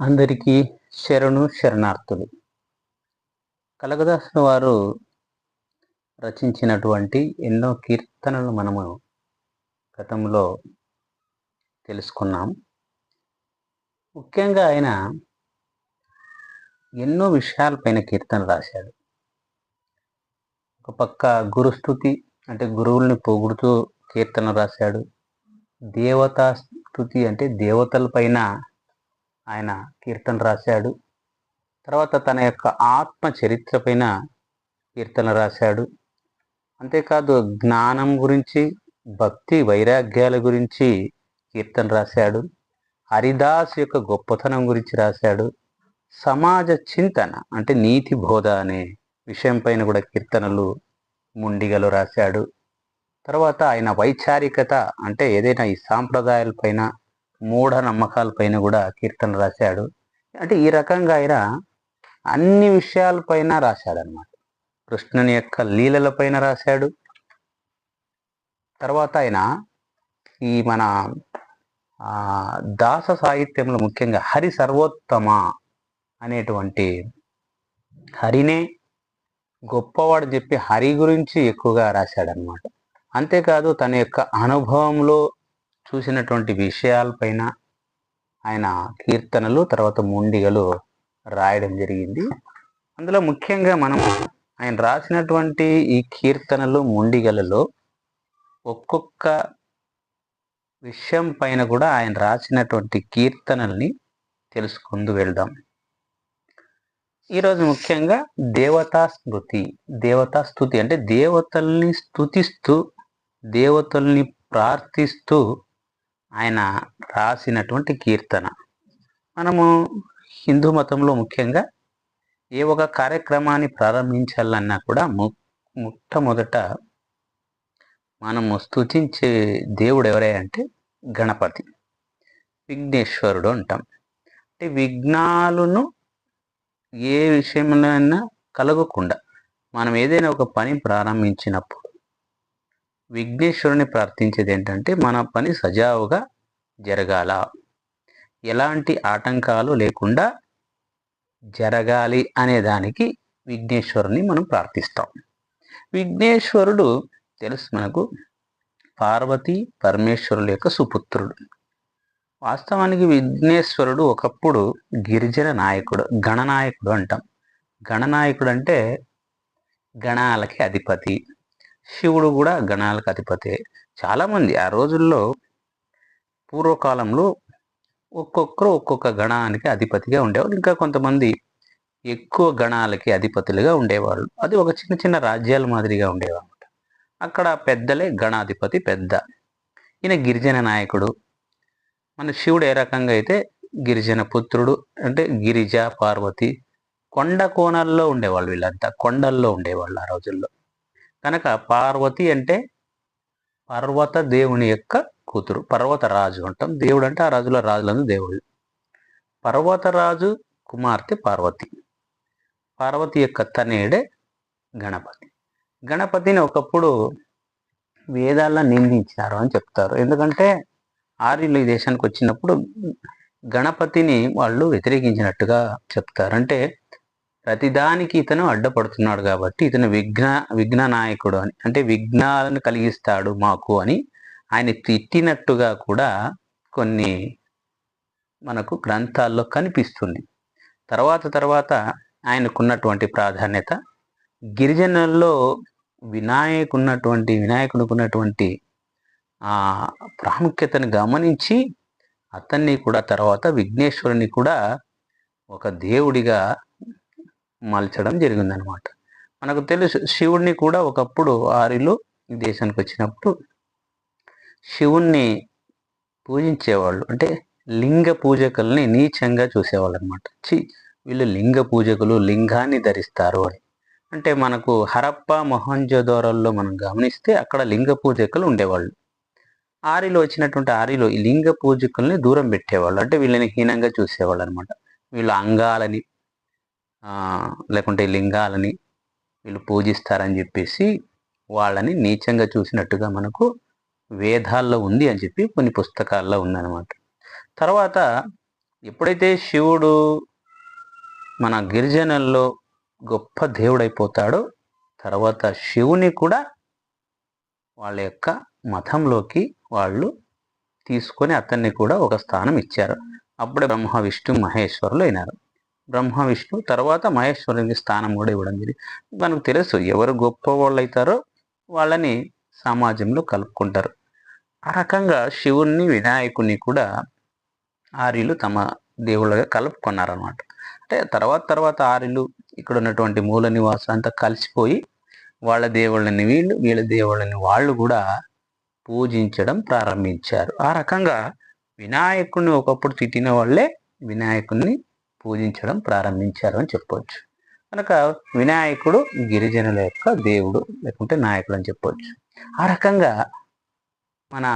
అందరికీ శరణు శరణార్థులు. కలగదాసుల వారు రచించినటువంటి ఎన్నో కీర్తనలు మనము గతంలో తెలుసుకున్నాం. ముఖ్యంగా ఆయన ఎన్నో విషయాలపైన కీర్తన రాశాడు. ఒక పక్క గురుస్థుతి అంటే గురువుల్ని పొగుడుతూ కీర్తన రాశాడు. దేవతా స్థుతి అంటే దేవతలపైన ఆయన కీర్తన రాశాడు. తర్వాత తన యొక్క ఆత్మ చరిత్ర పైన కీర్తన రాశాడు. అంతేకాదు జ్ఞానం గురించి భక్తి వైరాగ్యాల గురించి కీర్తన రాశాడు. హరిదాస్ యొక్క గొప్పతనం గురించి రాశాడు. సమాజ చింతన అంటే నీతి బోధ అనే విషయం పైన కూడా కీర్తనలు ముండిగలు రాశాడు. తర్వాత ఆయన వైచారికత అంటే ఏదైనా ఈ సాంప్రదాయాలపైన పైన నమ్మకాలపైన కూడా కీర్తన రాశాడు. అంటే ఈ రకంగా ఆయన అన్ని విషయాలపైన రాశాడనమాట కృష్ణుని యొక్క లీలలపైన రాశాడు. తర్వాత ఆయన ఈ మన దాస సాహిత్యంలో ముఖ్యంగా హరి సర్వోత్తమ అనేటువంటి హరినే గొప్పవాడు చెప్పి హరి గురించి ఎక్కువగా రాశాడనమాట అంతేకాదు తన యొక్క అనుభవంలో చూసినటువంటి విషయాలపైన ఆయన కీర్తనలు తర్వాత ముండిగలు రాయడం జరిగింది. అందులో ముఖ్యంగా మనం ఆయన రాసినటువంటి ఈ కీర్తనలు ముండిగలలో ఒక్కొక్క విషయం పైన కూడా ఆయన రాసినటువంటి కీర్తనల్ని తెలుసుకుంటూ వెళ్దాం. ఈరోజు ముఖ్యంగా దేవతా స్మృతి దేవతా స్థుతి అంటే దేవతల్ని స్థుతిస్తూ దేవతల్ని ప్రార్థిస్తూ ఆయన రాసినటువంటి కీర్తన. మనము హిందూ మతంలో ముఖ్యంగా ఏ ఒక కార్యక్రమాన్ని ప్రారంభించాలన్నా కూడా ము మొట్టమొదట మనము స్థుతించే దేవుడు ఎవరే అంటే గణపతి. విఘ్నేశ్వరుడు అంటాం. అంటే విఘ్నాలను ఏ విషయంలో అయినా కలగకుండా మనం ఏదైనా ఒక పని ప్రారంభించినప్పుడు విఘ్నేశ్వరుని ప్రార్థించేది ఏంటంటే మన పని సజావుగా జరగాల. ఎలాంటి ఆటంకాలు లేకుండా జరగాలి అనే దానికి విఘ్నేశ్వరుని మనం ప్రార్థిస్తాం. విఘ్నేశ్వరుడు తెలుసు మనకు పార్వతి పరమేశ్వరుల యొక్క సుపుత్రుడు. వాస్తవానికి విఘ్నేశ్వరుడు ఒకప్పుడు గిరిజన నాయకుడు గణనాయకుడు అంటాం. గణనాయకుడు అంటే గణాలకి అధిపతి. శివుడు కూడా గణాలకు అధిపతి. చాలామంది ఆ రోజుల్లో పూర్వకాలంలో ఒక్కొక్కరు ఒక్కొక్క గణానికి అధిపతిగా ఉండేవాళ్ళు ఇంకా కొంతమంది ఎక్కువ గణాలకి అధిపతులుగా ఉండేవాళ్ళు అది ఒక చిన్న చిన్న రాజ్యాల మాదిరిగా ఉండేవాళ్ళు అక్కడ పెద్దలే గణాధిపతి పెద్ద. ఈయన గిరిజన నాయకుడు. మన శివుడు ఏ రకంగా అయితే గిరిజన పుత్రుడు అంటే గిరిజ పార్వతి కొండ కోణాల్లో ఉండేవాళ్ళు వీళ్ళంతా. కొండల్లో ఉండేవాళ్ళు ఆ రోజుల్లో. కనుక పార్వతి అంటే పర్వత దేవుని యొక్క కూతురు పర్వతరాజు అంటాం. దేవుడు అంటే ఆ రాజుల రాజులందు దేవుడు పర్వతరాజు కుమార్తె పార్వతి. పార్వతి యొక్క తనేడే గణపతి. గణపతిని ఒకప్పుడు వేదాల్లో నిందించారు అని చెప్తారు. ఎందుకంటే ఆర్యులు ఈ దేశానికి వచ్చినప్పుడు గణపతిని వాళ్ళు వ్యతిరేకించినట్టుగా చెప్తారు. అంటే ప్రతిదానికి ఇతను అడ్డపడుతున్నాడు కాబట్టి ఇతను విఘ్న విఘ్న నాయకుడు అని అంటే విఘ్నాలను కలిగిస్తాడు మాకు అని ఆయన తిట్టినట్టుగా కూడా కొన్ని మనకు గ్రంథాల్లో కనిపిస్తుంది. తర్వాత తర్వాత ఆయనకున్నటువంటి ప్రాధాన్యత గిరిజనుల్లో వినాయకున్నటువంటి వినాయకుడికి ఉన్నటువంటి ఆ ప్రాముఖ్యతను గమనించి అతన్ని కూడా తర్వాత విఘ్నేశ్వరుని కూడా ఒక దేవుడిగా మలచడం జరిగిందనమాట. మనకు తెలుసు శివుణ్ణి కూడా ఒకప్పుడు ఆరిలో ఈ దేశానికి వచ్చినప్పుడు శివుణ్ణి పూజించేవాళ్ళు. అంటే లింగ పూజకుల్ని నీచంగా చూసేవాళ్ళు అనమాట చి వీళ్ళు లింగ పూజకులు లింగాన్ని ధరిస్తారు అని. అంటే మనకు హరప్ప మొహంజోదోరల్లో మనం గమనిస్తే అక్కడ లింగ పూజకులు ఉండేవాళ్ళు. ఆరిలో వచ్చినటువంటి ఆరిలో ఈ లింగ పూజకుల్ని దూరం పెట్టేవాళ్ళు. అంటే వీళ్ళని హీనంగా చూసేవాళ్ళు అనమాట వీళ్ళ అంగాలని లేకుంటే లింగాలని వీళ్ళు పూజిస్తారని చెప్పేసి వాళ్ళని నీచంగా చూసినట్టుగా మనకు వేదాల్లో ఉంది అని చెప్పి కొన్ని పుస్తకాల్లో ఉందన్నమాట. తర్వాత ఎప్పుడైతే శివుడు మన గిరిజనుల్లో గొప్ప దేవుడైపోతాడో తర్వాత శివుని కూడా వాళ్ళ యొక్క మతంలోకి వాళ్ళు తీసుకొని అతన్ని కూడా ఒక స్థానం ఇచ్చారు. అప్పుడే బ్రహ్మ విష్ణు మహేశ్వరులు అయినారు. బ్రహ్మ విష్ణు తర్వాత మహేశ్వరునికి స్థానం కూడా ఇవ్వడం జరిగింది మనకు తెలుసు ఎవరు గొప్ప వాళ్ళు అవుతారో వాళ్ళని సమాజంలో కలుపుకుంటారు. ఆ రకంగా శివుణ్ణి వినాయకుని కూడా ఆర్యులు తమ దేవుళ్ళగా కలుపుకున్నారనమాట అంటే తర్వాత తర్వాత ఆర్యులు ఇక్కడ ఉన్నటువంటి మూల నివాసం అంతా కలిసిపోయి వాళ్ళ దేవుళ్ళని వీళ్ళు వీళ్ళ దేవుళ్ళని వాళ్ళు కూడా పూజించడం ప్రారంభించారు. ఆ రకంగా వినాయకుడిని ఒకప్పుడు తిట్టిన వాళ్ళే వినాయకుడిని పూజించడం ప్రారంభించారు అని చెప్పవచ్చు కనుక వినాయకుడు గిరిజనుల యొక్క దేవుడు లేకుంటే నాయకుడు అని చెప్పవచ్చు ఆ రకంగా మన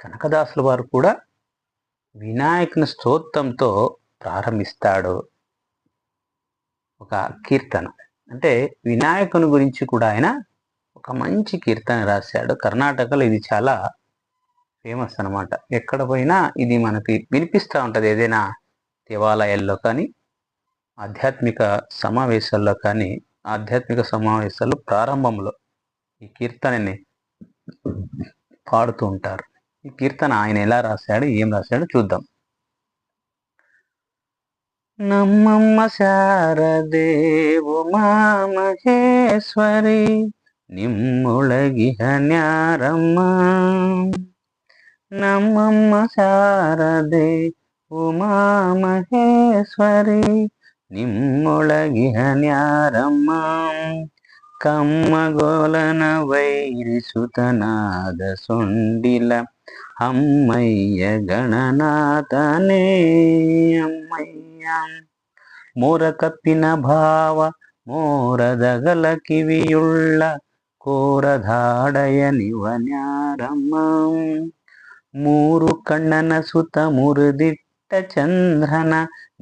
కనకదాసుల వారు కూడా వినాయకుని స్తోత్రంతో ప్రారంభిస్తాడు. ఒక కీర్తన. అంటే వినాయకుని గురించి కూడా ఆయన ఒక మంచి కీర్తన రాశాడు. కర్ణాటకలో ఇది చాలా ఫేమస్ అనమాట ఎక్కడ పోయినా ఇది మనకి వినిపిస్తూ ఉంటుంది. ఏదైనా దేవాలయాల్లో కానీ ఆధ్యాత్మిక సమావేశాల్లో కానీ ఆధ్యాత్మిక సమావేశాల్లో ప్రారంభంలో ఈ కీర్తనని పాడుతూ ఉంటారు. ఈ కీర్తన ఆయన ఎలా రాశాడు ఏం రాశాడు చూద్దాం. నమ్మమ్మ శారదేవు మా మహేశ్వరి నిమ్ముళగిహ న్యారమ్మ. నమ్మమ్మ శారదే ಉಮಾ ಮಹೇಶ್ವರಿ ನಿಮ್ಮೊಳಗಿಹನ್ಯಾರಮ್ಮ ಕಮ್ಮಗೋಲನ ವೈರಿಸುತನಾದ ಸೊಂಡಿಲ, ಅಮ್ಮಯ್ಯ ಗಣನಾಥನೇ, ಅಮ್ಮಯ್ಯ. ಮೋರ ಕಪ್ಪಿನ ಭಾವ ಮೋರದಗಲ ಕಿವಿಯುಳ್ಳ, ಕೋರದಾಡಯ ನಿವನ್ಯಾರಮ್ಮ ಮೂರು ಕಣ್ಣನ ಸುತ ಮುರಿದಿಟ್ಟ ಚಂದ್ರನ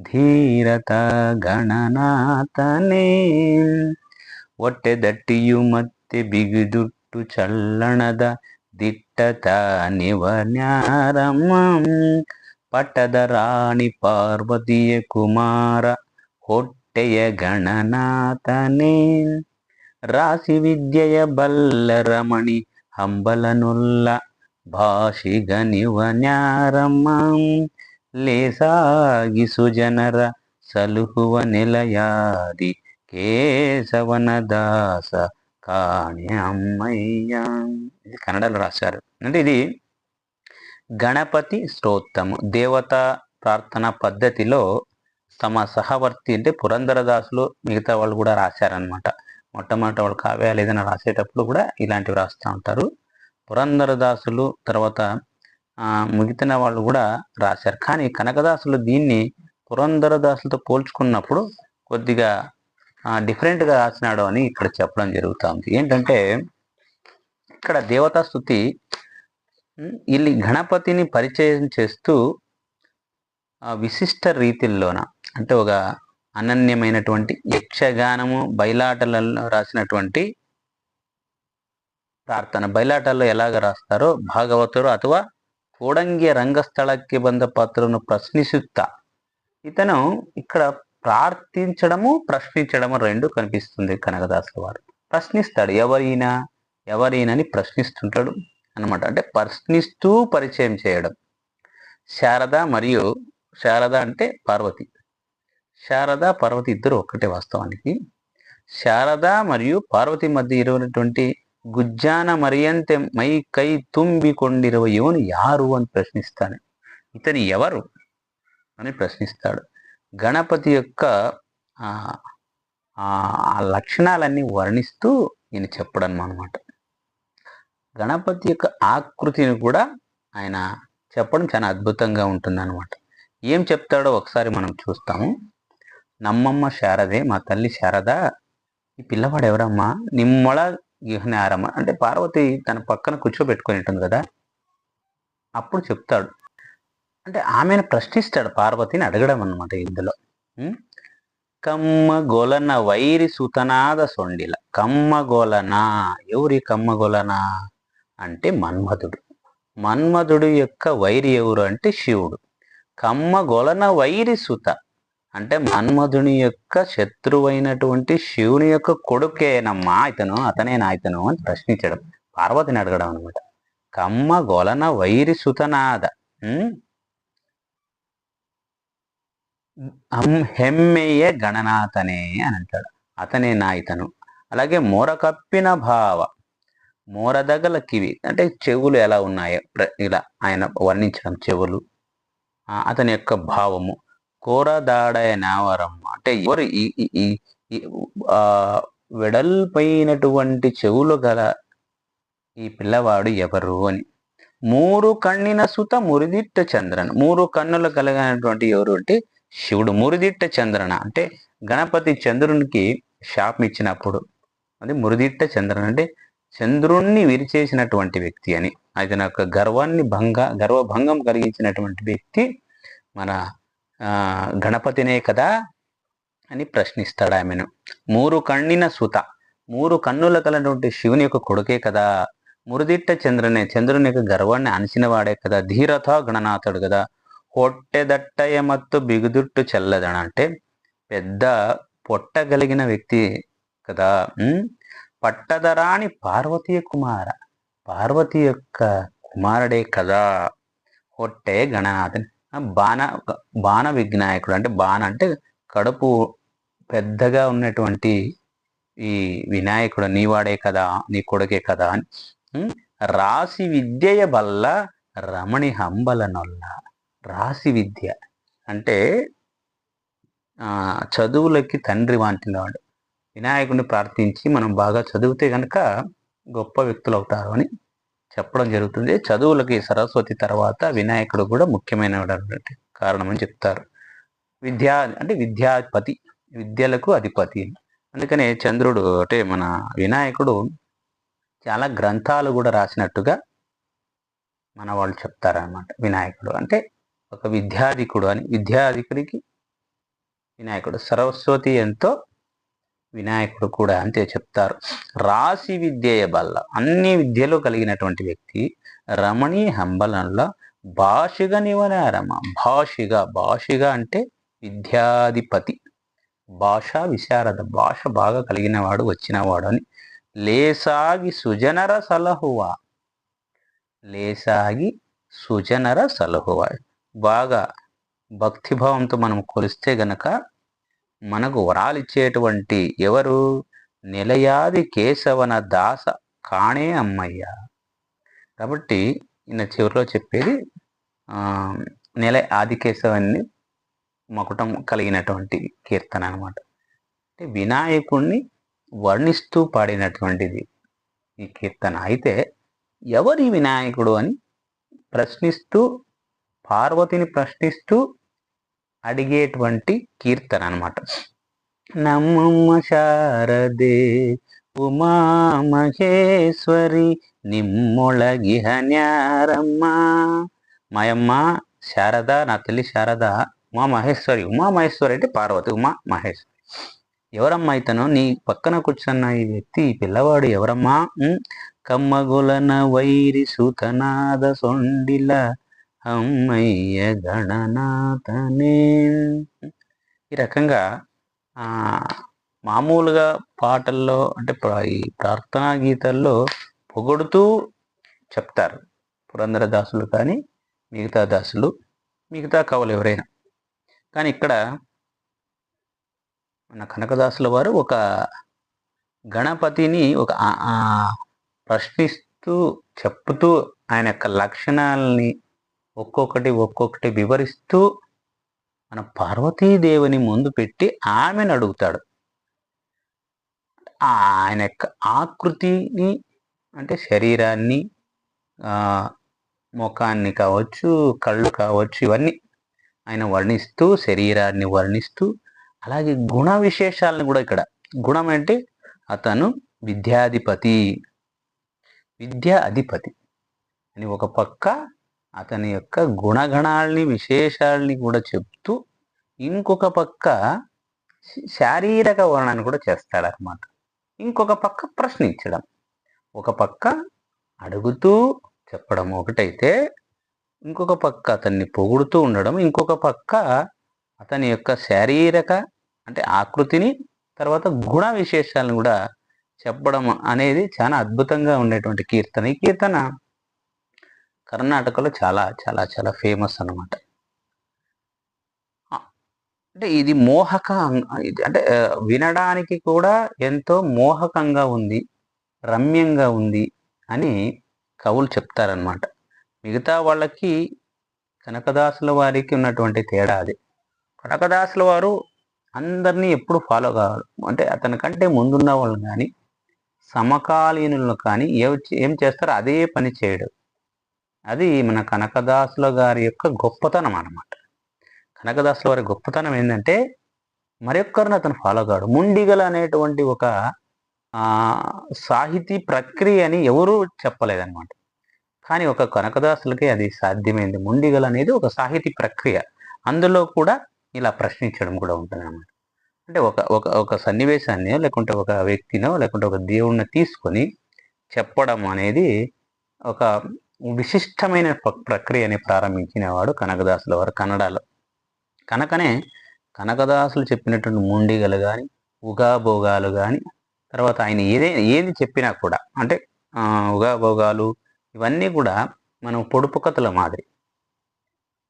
ಧೀರತ ಗಣನಾಥನೇ. ಹೊಟ್ಟೆ ದಟ್ಟಿಯು ಮತ್ತೆ ಬಿಗಿದುಟ್ಟು ಚಲ್ಲಣದ ದಿಟ್ಟತ ನಿವನ್ಯಾರಮ್ಮ ಪಟ್ಟದ ರಾಣಿ ಪಾರ್ವತಿಯ ಕುಮಾರ ಹೊಟ್ಟೆಯ ಗಣನಾಥನೇ. ರಾಶಿ ವಿದ್ಯೆಯ ಬಲ್ಲ ರಮಣಿ ಹಂಬಲನುಲ್ಲ ಭಾಷಿಗನಿವ ನ್ಯಾರಮ್ಮ ಲೇಸಾಗಿಸು ಜನರ ಸಲುಹುವ ನೆಲೆಯಾದಿ కేశవన దాస కాణి అమ్మయ్య ఇది కన్నడలో రాశారు అంటే ఇది గణపతి స్తోత్రము దేవతా ప్రార్థన పద్ధతిలో తమ సహవర్తి అంటే పురంధరదాసులు మిగతా వాళ్ళు కూడా రాశారనమాట మొట్టమొదటి వాళ్ళు కావ్యాలు ఏదైనా రాసేటప్పుడు కూడా ఇలాంటివి రాస్తూ ఉంటారు పురంధరదాసులు తర్వాత ముగితున్న వాళ్ళు కూడా రాశారు. కానీ కనకదాసులు దీన్ని పురంధరదాసులతో పోల్చుకున్నప్పుడు కొద్దిగా డిఫరెంట్గా రాసినాడు అని ఇక్కడ చెప్పడం జరుగుతుంది. ఏంటంటే ఇక్కడ దేవతాస్థుతి వీళ్ళు గణపతిని పరిచయం చేస్తూ విశిష్ట రీతిల్లోన అంటే ఒక అనన్యమైనటువంటి యక్షగానము బయలాటలలో రాసినటువంటి ప్రార్థన. బయలాటల్లో ఎలాగ రాస్తారో భాగవతుడు అథవా ಕೋಡಂಗಿಯ రంగస్థలకి బంధ పాత్రను ಪ್ರಶ್ನಿಸುತ್ತಾ ఇతను ఇక్కడ ప్రార్థించడము ప్రశ్నించడము రెండు కనిపిస్తుంది కనకదాసుల వారు. ప్రశ్నిస్తాడు ఎవరైనా ఎవరైనా ప్రశ్నిస్తుంటాడు అనమాట అంటే ప్రశ్నిస్తూ పరిచయం చేయడం. శారద మరియు శారద అంటే పార్వతి. శారద పార్వతి ఇద్దరు ఒక్కటే వాస్తవానికి. శారద మరియు పార్వతి మధ్య ఇరువైనటువంటి గుజ్జాన మరియంతే మై కై తుంబికొండిరవ యోని యారు అని ప్రశ్నిస్తాను. ఇతని ఎవరు అని ప్రశ్నిస్తాడు. గణపతి యొక్క ఆ లక్షణాలన్నీ వర్ణిస్తూ ఈయన చెప్పడం అనమాట గణపతి యొక్క ఆకృతిని కూడా ఆయన చెప్పడం చాలా అద్భుతంగా ఉంటుంది అనమాట ఏం చెప్తాడో ఒకసారి మనం చూస్తాము. నమ్మమ్మ శారదే మా తల్లి శారద ఈ పిల్లవాడు ఎవరమ్మా నిమ్మళ గిహ్నారమ అంటే పార్వతి తన పక్కన కూర్చోబెట్టుకొని ఉంటుంది కదా? అప్పుడు చెప్తాడు. అంటే ఆమెను ప్రశ్నిస్తాడు పార్వతిని అడగడం అనమాట ఇందులో. కమ్మ గొలన వైరి సుతనాద సొండిల. కమ్మ గోలనా ఎవరి కమ్మ గొలన? అంటే మన్మధుడు. మన్మధుడు యొక్క వైరి ఎవరు అంటే శివుడు. కమ్మ గొలన వైరి సుత. అంటే మన్మధుని యొక్క శత్రువైనటువంటి శివుని యొక్క కొడుకేనమ్మా ఇతను అతనేనా ఇతను అని ప్రశ్నించడం. పార్వతిని అడగడం అనమాట కమ్మ గొలన వైరి సుతనాద. హెమ్మెయ్య గణనాథనే అని అంటాడు. అతనే నా ఇతను? అలాగే మోర కప్పిన భావ. మోరదగల కివి. అంటే చెవులు ఎలా ఉన్నాయో ఇలా ఆయన వర్ణించడం చెవులు. అతని యొక్క భావము. కూరదాడైన వరం అంటే ఎవరు ఆ వెడల్పైనటువంటి చెవులు గల ఈ పిల్లవాడు ఎవరు అని. మూరు కన్నిన సుత మురిదిట్ట చంద్రన్. మూడు కన్నులు కలిగినటువంటి ఎవరు అంటే శివుడు. మురిదిట్ట చంద్రన. అంటే గణపతి చంద్రునికి శాపం ఇచ్చినప్పుడు. అది మురిదిట్ట చంద్రన. అంటే చంద్రుణ్ణి విరిచేసినటువంటి వ్యక్తి అని. అది నాకు గర్వాన్ని భంగ గర్వభంగం కలిగించినటువంటి వ్యక్తి మన గణపతినే కదా అని ప్రశ్నిస్తాడు ఆమెను. మూరు కన్నిన సుత. మూరు కన్నుల కలటువంటి శివుని యొక్క కొడుకే కదా. మురిదిట్ట చంద్రునే. చంద్రుని యొక్క గర్వాన్ని అణిచినవాడే కదా. ధీరథ గణనాథుడు కదా. పొట్టెదట్టయ మత్తు బిగుదుట్టు చెల్లదన అంటే పెద్ద పొట్టగలిగిన వ్యక్తి కదా. పట్టదరాని పార్వతీయ కుమార. పార్వతి యొక్క కుమారుడే కదా. ಹೊಟ್ಟೆ ಗಣನಾಥನ್ బాణ బాణ విఘ్నాయకుడు అంటే బాణ అంటే కడుపు పెద్దగా ఉన్నటువంటి ఈ వినాయకుడు నీవాడే కదా నీ కొడుకే కదా అని. రాశి రాసి విద్యయ బల్ల రమణి హంబలనొల్ల. రాసి విద్య అంటే చదువులకి తండ్రి వాంటినవాడు. వినాయకుడిని ప్రార్థించి మనం బాగా చదివితే కనుక గొప్ప వ్యక్తులు అవుతారు అని చెప్పడం జరుగుతుంది. చదువులకి సరస్వతి తర్వాత వినాయకుడు కూడా ముఖ్యమైన కారణం అని చెప్తారు. విద్యా అంటే విద్యాపతి విద్యలకు అధిపతి అందుకనే చంద్రుడు అంటే మన వినాయకుడు చాలా గ్రంథాలు కూడా రాసినట్టుగా మన వాళ్ళు చెప్తారన్నమాట వినాయకుడు. అంటే ఒక విద్యాధికుడు అని విద్యాధికుడికి వినాయకుడు. సరస్వతి ఎంతో వినాయకుడు కూడా అంతే చెప్తారు. రాసి విద్యయ బల్ల. అన్ని విద్యలు కలిగినటువంటి వ్యక్తి రమణి హంబలంలో భాషిగా రమ భాషిగా భాషిగా అంటే విద్యాధిపతి. భాష విశారద. భాష బాగా కలిగినవాడు వచ్చినవాడు అని. లేసాగి సుజనర సలహువా. లేసాగి సుజనర సలహువా. బాగా భక్తిభావంతో మనం కొలిస్తే గనక మనకు వరాలిచ్చేటువంటి ఎవరు? నిలయాది కేశవన దాస కాణే అమ్మయ్య. కాబట్టి ఈయన చివరిలో చెప్పేది నిలయ ఆదికేశవన్ని ఆది మకుటం కలిగినటువంటి కీర్తన అన్నమాట. అంటే వినాయకుణ్ణి వర్ణిస్తూ పాడినటువంటిది ఈ కీర్తన. అయితే ఎవరి వినాయకుడు అని ప్రశ్నిస్తూ పార్వతిని ప్రశ్నిస్తూ అడిగేటువంటి కీర్తన అన్నమాట నమ్మమ్మ శారదే ఉమా మహేశ్వరి నిమ్మొళగిహ న్యారమ్మ. మాయమ్మ శారద నా తల్లి శారద ఉమా మహేశ్వరి అంటే పార్వతి ఉమా మహేశ్వరి. ఎవరమ్మా ఇతను? నీ పక్కన కూర్చున్న ఈ వ్యక్తి ఈ పిల్లవాడు ఎవరమ్మా? కమ్మగులన వైరి సుతనాద సొండిల అమ్మయ్య గణనాథనే. ఈ రకంగా మామూలుగా పాటల్లో అంటే ఈ ప్రార్థనా గీతాల్లో పొగుడుతూ చెప్తారు పురంధరదాసులు కానీ మిగతా దాసులు మిగతా కవులు ఎవరైనా. కానీ ఇక్కడ మన కనకదాసుల వారు ఒక గణపతిని ఒక ప్రశ్నిస్తూ చెప్తూ ఆయన యొక్క లక్షణాలని ఒక్కొక్కటి ఒక్కొక్కటి వివరిస్తూ మన పార్వతీదేవిని ముందు పెట్టి ఆమెను అడుగుతాడు. ఆయన యొక్క ఆకృతిని అంటే శరీరాన్ని ముఖాన్ని కావచ్చు కళ్ళు కావచ్చు ఇవన్నీ ఆయన వర్ణిస్తూ శరీరాన్ని వర్ణిస్తూ అలాగే గుణ విశేషాలను కూడా ఇక్కడ. గుణం అంటే అతను విద్యాధిపతి. విద్యా అధిపతి అని ఒక పక్క అతని యొక్క గుణగణాల్ని విశేషాలని కూడా చెప్తూ ఇంకొక పక్క శారీరక వర్ణాన్ని కూడా చేస్తాడనమాట ఇంకొక పక్క ప్రశ్నించడం. ఒక పక్క అడుగుతూ చెప్పడం ఒకటైతే ఇంకొక పక్క అతన్ని పొగుడుతూ ఉండడం ఇంకొక పక్క అతని యొక్క శారీరక అంటే ఆకృతిని తర్వాత గుణ విశేషాలను కూడా చెప్పడం అనేది చాలా అద్భుతంగా ఉండేటువంటి కీర్తన. ఈ కీర్తన కర్ణాటకలో చాలా చాలా చాలా ఫేమస్ అన్నమాట. అంటే ఇది మోహక ఇది అంటే వినడానికి కూడా ఎంతో మోహకంగా ఉంది రమ్యంగా ఉంది అని కవులు చెప్తారనమాట మిగతా వాళ్ళకి కనకదాసుల వారికి ఉన్నటువంటి తేడా అది. కనకదాసుల వారు అందరినీ ఎప్పుడు ఫాలో కావాలి అంటే అతని కంటే ముందున్న వాళ్ళు కానీ సమకాలీనులను కానీ ఏ- ఏం చేస్తారో అదే పని చేయడం. అది మన కనకదాసుల గారి యొక్క గొప్పతనం అన్నమాట. కనకదాసుల వారి గొప్పతనం ఏంటంటే మరొక్కరిని అతను ఫాలో కాడు. ముండిగల అనేటువంటి ఒక సాహితీ ప్రక్రియ అని ఎవరూ చెప్పలేదన్నమాట. కానీ ఒక కనకదాసులకే అది సాధ్యమైంది. ముండిగల అనేది ఒక సాహితీ ప్రక్రియ. అందులో కూడా ఇలా ప్రశ్నించడం కూడా ఉంటుందన్నమాట. అంటే ఒక ఒక ఒక సన్నివేశాన్ని లేకుంటే ఒక వ్యక్తినో లేకుంటే ఒక దేవుణ్ణి తీసుకొని చెప్పడం అనేది ఒక విశిష్టమైన ప్ర- ప్రక్రియని ప్రారంభించినవాడు కనకదాసుల వారు కన్నడలో. కనుకనే కనకదాసులు చెప్పినటువంటి ముండిగలు కానీ ఉగాభోగాలు కానీ తర్వాత ఆయన ఏదే ఏది చెప్పినా కూడా అంటే ఉగాభోగాలు ఇవన్నీ కూడా మనం పొడుపు కథల మాదిరి.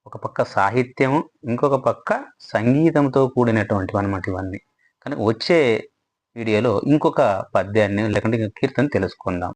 ఒక పక్క సాహిత్యము ఇంకొక పక్క సంగీతంతో కూడినటువంటివి అనమాట ఇవన్నీ. కానీ వచ్చే వీడియోలో ఇంకొక పద్యాన్ని లేకుంటే ఇంకొక కీర్తన తెలుసుకుందాం.